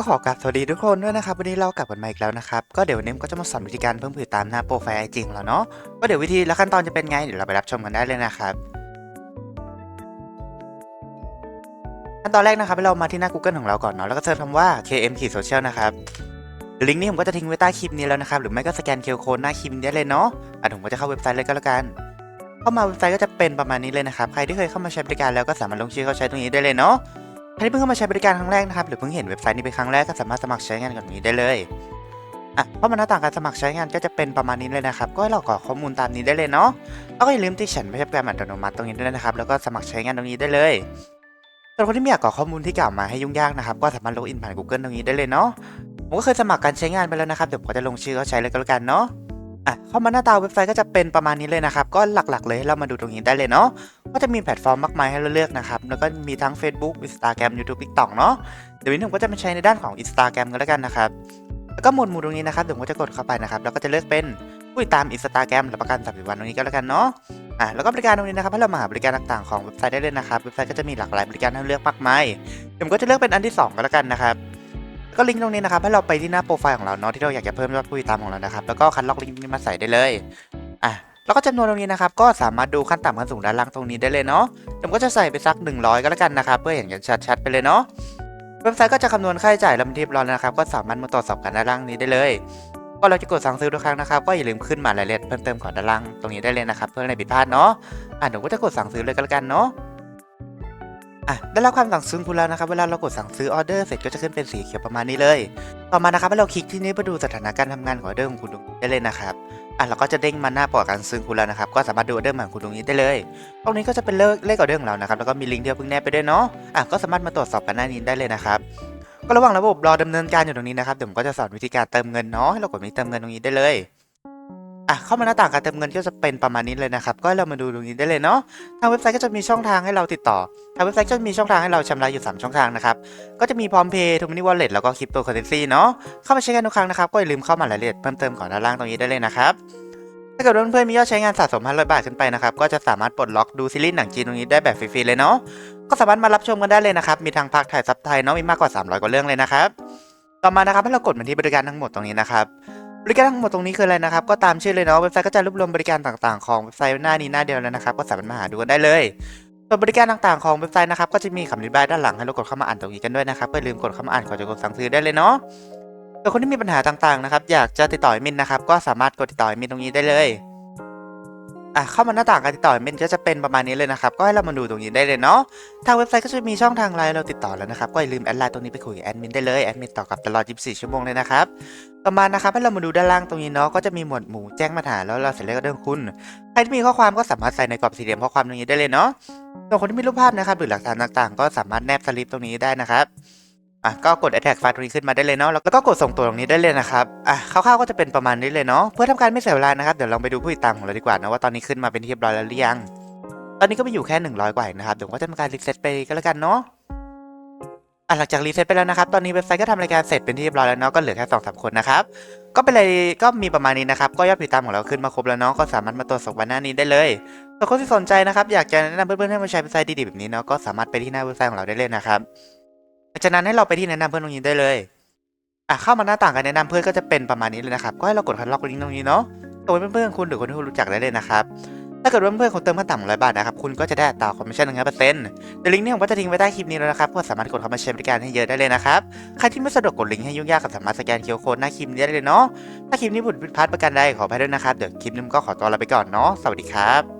ก็ขอกราบสวัสดีทุกคนด้วยนะครับ วันนี้เรากลับกันมาอีกแล้วนะครับ ก็เดี๋ยววันนี้ก็จะมาสอนวิธีการเพิ่มผืนตามหน้าโปรไฟล์ไอจริงเราเนาะก็เดี๋ยววิธีและขั้นตอนจะเป็นไงเดี๋ยวเราไปรับชมกันได้เลยนะครับขั้นตอนแรกนะครับเรามาที่หน้า Google ของเราก่อนเนาะแล้วก็เซิร์ชคำว่า KM ขีด Social นะครับลิงก์นี้ผมก็จะทิ้งไว้ใต้คลิปนี้แล้วนะครับหรือไม่ก็สแกนเคอร์โค้ดหน้าคลิปนี้ได้เลยเนาะอะผมก็จะเข้าเว็บไซต์เลยก็แล้วกัน เข้ามาเว็บไซต์ก็จะเป็นประมาณนี้เลยนะครับใครที่เคยเข้ามาใช้บริการแล้วก็สามารถลงชื่อเข้าใช้ตรงนี้ได้เลยเนาะ ใครที่เพิ่งเข้ามาใช้บริการครั้งแรกนะครับหรือเพิ่งเห็นเว็บไซต์นี้เป็นครั้งแรกก็สามารถสมัครใช้งานกับนี้ได้เลยอะเพราะมันหน้าต่างการสมัครใช้งานก็จะเป็นประมาณนี้เลยนะครับก็ให้เรากรอกข้อมูลตามนี้ได้เลยเนาะแล้วก็อย่าลืมที่ฉันไม่ใช่โปรอัตโนมัติตรงนี้ด้วยนะครับแล้วก็สมัครใช้งานตรงนี้ได้เลยส่วนคนที่ไม่อยากกรอกข้อมูลที่กล่าวมาให้ยุ่งยากนะครับก็สามารถล็อกอินผ่าน Google ตรงนี้ได้เลยเนาะผมก็เคยสมัครการใช้งานไปแล้วนะครับเดี๋ยวผมจะลงชื่อเขาใช้เลยก็แล้วกันเนาะ อะเข้ามาหน้าตาเว็บไซต์ก็จะเป็นประมาณนี้เลยนะครับ ก็หลักๆ เลยให้เรามาดูตรงนี้ได้เลยเนาะก็จะมีแพลตฟอร์มมากมายให้เราเลือกนะครับ แล้วก็มีทั้ง Facebook Instagram YouTube TikTok เนาะเดี๋ยววันนี้ผมก็จะมาใช้ในด้านของ Instagram กันแล้วกันนะครับแล้วก็หมวดหมู่ตรงนี้นะครับเดี๋ยวผมก็จะกดเข้าไปนะครับแล้วก็จะเลือกเป็นผู้ติดตาม Instagram และประกัน30วันตรงนี้ก็แล้วกันเนาะอะแล้วก็บริการตรงนี้นะครับให้เรามาหาบริการต่างๆของเว็บไซต์ได้เลยนะครับเว็บไซต์ก็จะมีหลากหลายบริการให้เลือกมากมายเดี๋ยวผมก็จะเลือกเป็นอันที่สองก็แล้วกันนะครับ ก็ลิงก์ตรงนี้นะครับให้เราไปที่หน้าโปรไฟล์ของเราเนาะที่เราอยากจะเพิ่มยอดผู้ติดตามของเรานะครับแล้วก็คัดลอกลิงก์นี้มาใส่ได้เลยอะแล้วก็จำนวนตรงนี้นะครับก็สามารถดูขั้นต่ำขั้นสูงด้านล่างตรงนี้ได้เลยเนาะผมก็จะใส่ไปสัก 100 ก็แล้วกันนะครับเพื่อเห็นกันชัดๆไปเลยเนาะเว็บไซต์ก็จะคำนวณค่าใช้จ่ายแล้วมันเรียบร้อยแล้วนะครับก็สามารถมาตรวจสอบกันด้านล่างนี้ได้เลยก็เราจะกดสั่งซื้อทุกครั้งนะครับก็อย่าลืมขึ้นมารายละเอียดเพิ่มเติมของด้านล่างตรงนี้ได้เลยนะครับเพื่อไม่ให้ผิดพลาดเนาะอะเดี๋ยวก็จะกดสั่งซื้อเลยก็แล้วกันเนาะ อะได้รับความสั่งซื้อคุณแล้วนะครับเวลาเรากดสั่งซื้อออเดอร์เสร็จก็จะขึ้นเป็นสีเขียวประมาณนี้เลย ต่อมานะครับให้เราคลิกที่นี้เพื่อดูสถานการณ์ทำงานของออเดอร์ของคุณได้เลยนะครับอะเราก็จะเด้งมาหน้าปอดการซื้อคุณแล้วนะครับก็สามารถดูออเดอร์ใหม่ของคุณตรงนี้ได้เลย ตรงนี้ก็จะเป็นเลขเลขออเดอร์ของเรานะครับแล้วก็มีลิงก์ที่เราเพิ่งแนบไปด้วยเนาะอะก็สามารถมาตรวจสอบกันหน้านี้ได้เลยนะครับก็ระหว่างระบบรอดำเนินการอยู่ตรงนี้นะครับเดี๋ยวผมก็จะสอนวิธีการเติมเงินเนาะให้เรากดมีเติมเงินตรงนี้ได้เลย อะเข้ามาหน้าต่างการเติมเงินก็จะเป็นประมาณนี้เลยนะครับ ก็เรามาดูตรงนี้ได้เลยเนาะทางเว็บไซต์ก็จะมีช่องทางให้เราติดต่อทางเว็บไซต์ก็จะมีช่องทางให้เราชำระอยู่ 3 ช่องทางนะครับ ก็จะมีพร้อมเพย์ทูมินิวอลเล็ตแล้วก็คริปโตเคอเรนซีเนาะเข้ามาใช้กันทุกครั้งนะครับ ก็อย่าลืมเข้ามารายละเอียดเพิ่มเติมของด้านล่างตรงนี้ได้เลยนะครับถ้าเกิดว่าเพื่อนๆมียอดใช้งานสะสม500บาทขึ้นไปนะครับก็จะสามารถปลดล็อกดูซีรีส์หนังจีนตรงนี้ได้แบบฟรีๆเลยเนาะก็สามารถมารับชมกันได้เลยนะครับมีทางภาคไทยซับไทยเนาะมีมากกว่า 300 กว่าเรื่องเลยนะครับต่อมานะครับให้เรากดมาที่บริการทั้งหมดตรงนี้นะครับ บริการทั้งหมดตรงนี้คืออะไรนะครับ ก็ตามชื่อเลยเนาะเว็บไซต์ก็จะรวบรวมบริการต่างๆของเว็บไซต์หน้านี้หน้าเดียวแลยนะครับ ก็สามารถมาหาดูกันได้เลยส่วนบริการต่างๆของเว็บไซต์นะครับก็จะมีคำอธิบายด้านหลังให้เรากดเข้ามาอ่านตรงนี้กันด้วยนะครับก็อย่าลืมกดเข้ามาอ่านก่อนจะกดสั่งซื้อได้เลยเนาะส่วนคนที่มีปัญหาต่างๆนะครับ อยากจะติดต่อมินนะครับ ก็สามารถกดติดต่อมินตรงนี้ได้เลย อะเข้ามาหน้าต่างการติดต่อแอดมินก็จะเป็นประมาณนี้เลยนะครับ ก็ให้เรามาดูตรงนี้ได้เลยเนาะ ทางเว็บไซต์ก็จะมีช่องทางไลน์เราติดต่อแล้วนะครับ ก็อย่าลืมแอดไลน์ตรงนี้ไปคุยกับแอดมินได้เลย แอดมินตอบกลับตลอด 24 ชั่วโมงเลยนะครับต่อมานะครับให้เรามาดูด้านล่างตรงนี้เนาะ ก็จะมีหมวดหมู่แจ้งปัญหาแล้วเราเสร็จแล้วก็เรื่องคุณ ใครที่มีข้อความก็สามารถใส่ในกรอบสี่เหลี่ยมข้อความตรงนี้ได้เลยเนาะส่วนคนที่มีรูปภาพนะครับหรือหลักฐานต่างๆ ก็สามารถแนบสลิปตรงนี้ได้นะครับ อะก็กด attach file ตรงนี้ขึ้นมาได้เลยเนาะแล้วก็กดส่งตัวตรงนี้ได้เลยนะครับอะคร่าวๆก็จะเป็นประมาณนี้เลยเนาะเพื่อทำการไม่เสียเวลานะครับเดี๋ยวลองไปดูผู้ติดตามของเราดีกว่านะว่าตอนนี้ขึ้นมาเป็นที่เรียบร้อยแล้วหรือยัง ตอนนี้ก็มีอยู่แค่ 100 กว่าเองนะครับเดี๋ยวก็จะทำการรีเซ็ตไปก็แล้วกันเนาะอะหลังจากรีเซ็ตไปแล้วนะครับ ตอนนี้เว็บไซต์ก็ทำรายการเสร็จเป็นที่เรียบร้อยแล้วเนาะก็เหลือแค่สองสามคนนะครับ ก็เป็นเลยก็มีประมาณนี้นะครับ ก็ยอดผู้ติดตามของเราขึ้นมาครบแล้วเนาะก็สามารถมาตรวจสอบวันหน้านี้ได้เลยส่วนคนที่สนใจนะครับอยากจะแนะนำเพื่อนๆให้มาใช้เว็บไซต์ดีๆแบบนี้เนาะก็สามารถไปที่หน้าเว็บไซต์ของเราได้เลยนะครับ จากนั้นให้เราไปที่แนะนำเพื่อนตรงนี้ได้เลยอะเข้ามาหน้าต่างการแนะนำเพื่อนก็จะเป็นประมาณนี้เลยนะครับ ก็ให้เรากดคัดลอกลิงก์ตรงนี้เนาะส่งไปเพื่อนๆคุณหรือคนที่คุณรู้จักได้เลยนะครับถ้าเกิดว่าเพื่อนคุณเติมขั้นต่ำร้อยบาทนะครับคุณก็จะได้อัตราคอมมิชชั่นหนึ่งเปอร์เซ็นต์เดี๋ยวลิงก์นี้ผมก็จะทิ้งไว้ใต้คลิปนี้แล้วนะครับก็สามารถกดเข้ามาใช้บริการให้เยอะได้เลยนะครับใครที่ไม่สะดวกกดลิงก์ให้ยุ่งยากก็สามารถสแกนเคียร์โค้ดหน้าคลิปนี้ได้เลยเนาะถ้าคลิปนี้ผิดพลาดประการใดขออภัยด้วยนะครับเดี๋ยวคลิปนี้ก็ขอตัวลาไปก่อนเนาะสวัสดีครับ